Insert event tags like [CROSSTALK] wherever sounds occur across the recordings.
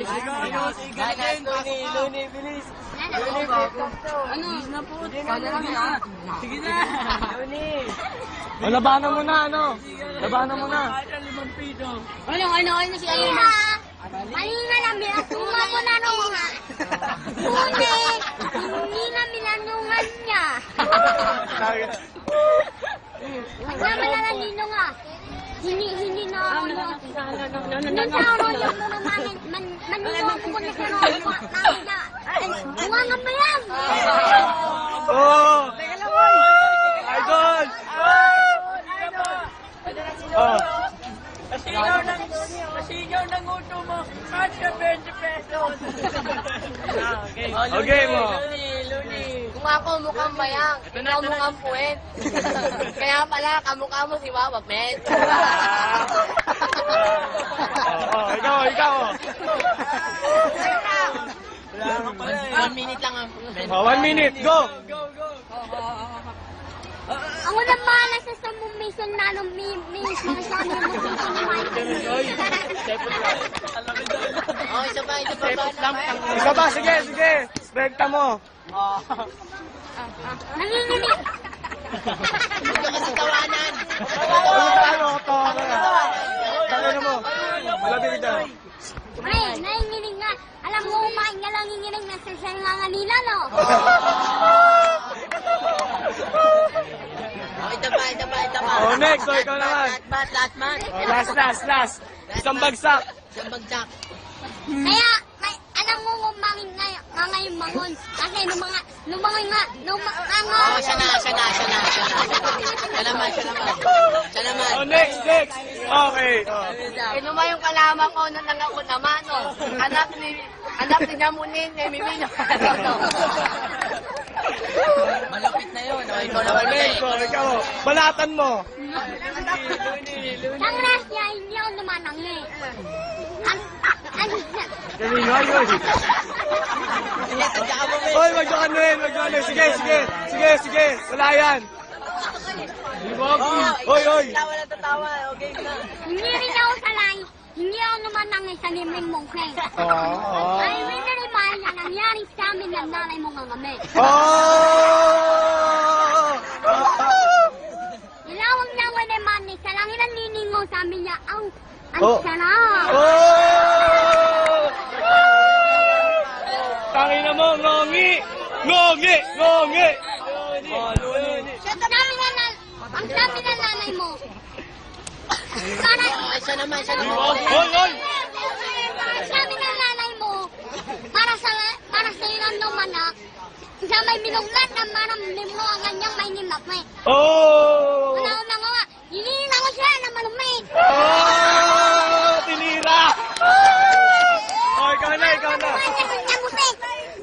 Luni, Luni, bilis. Luni, Ano? Na po. Lang. Sige na. Luni. O, labanan mo na, ano? Labanan mo na. limang. Ano, ano, ano si Ayuna? Malina na minatuma ko na nung Ngunit, hindi na minanungan niya. [LAUGHS] Kasama na lang nino nga. Hindi, hindi na ako ako yung naman, man, manino ko na sa mga nakita. Buwangan mo yan! Oh! Idol! Oh! Pasigaw ng, pasigaw ng uto mo. Kasya 20 pesos. okay. Okay mo. Kung ako mukhang bayang, ikaw mukhang puwet. [LAUGHS] Kaya pala, kamukha mo si Wawa, men. Oh, oh, ikaw, ikaw. One minute lang ang... Oh, one minute, go! Go, go. Ako na bahala sa sumumison na nung mi mi mga mo sa Oh, isa pa, isa pa. Isa ba? Sige, sige. Rekta mo. Nanginginig. Huwag ka kasi tawanan. Ano, to? Tangin mo. Malapit ka. Ay, nanginginig nga. Alam mo, kumain ka lang nanginginig na sa siya nga nila, no? Oh, ito pa, ito pa, ito pa. Oh, next. Oh, ikaw naman. Last mat, last. Oh, last, last, last. Isang bagsak. Isang bagsak. Kaya, kumangin nga, nga ngayon mangon. Kasi nung mga, nung mga nga, nung mga, oh, siya na, siya na, siya na, siya na. Siya naman, siya naman. Siya naman. Oh, next, next. Okay. Oh. Kinuma yung kalaman ko nung nangako naman, no? Anak ni, anak ni Namunin, ni Mimino. Malapit na yun. Oh, ikaw naman Next, oh, ikaw. Balatan mo. Ang rasya, hindi ako lumanang eh. Ang, ang, Kanino, ayun. Hoy, na rin, magdokan na rin. Sige, sige, sige, sige. Wala yan. Hoy, hoy. hindi rin ako salay. Hindi ako lumanang eh sa liming mong keng. Oo. Ay, may narimahan na nangyari sa amin ng nanay mo nga kami. Oh! Ilawang na wala man eh. Sa langit ang lining mo, sabi niya, ang, ang Oh. sarap. Oh! Tangina mo, ngongi! Ngongi! Ngongi! Oh, Luni. Sabi na nan, ang sabi ng nanay mo. Para, siya naman, siya Hoy, hoy! Sabi ng nanay mo, para sa para sa ilang lumanak, sa may binuglat na marang limo ang kanyang may nimapay. Oh! Una-una nga, hinihila ko siya na malumit. Oh! Tinira! Oh, ikaw na, ikaw na. Nabutik.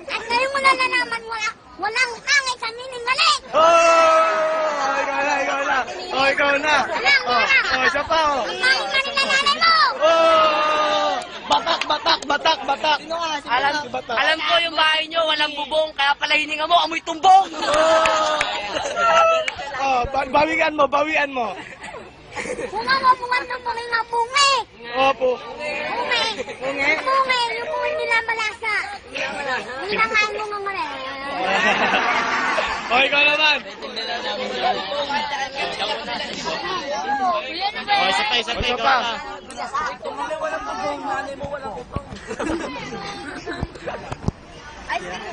At ngayon mo na nalaman, wala, walang angay sa niningalit. Oh! Ikaw na, ikaw na. Oh, ikaw na. Oh, oh isa pa, oh. Mo. Oh! Batak, batak, batak, batak. Alam, Si batak. alam ko yung bahay nyo, walang bubong, kaya pala hininga mo, amoy tumbong! Oh! Oh, ba- bawian mo, bawian mo. Kung ako bungan ng bungi nga bungi. Opo. Bungi? Bungi. Yung bungi nila malasa. Hinakain mo nga [LAUGHS] Oh, ikaw naman. Oh, isa pa, isa pa, ikaw pa. pa.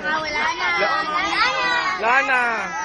Ah, wala na. Wala na. Lana.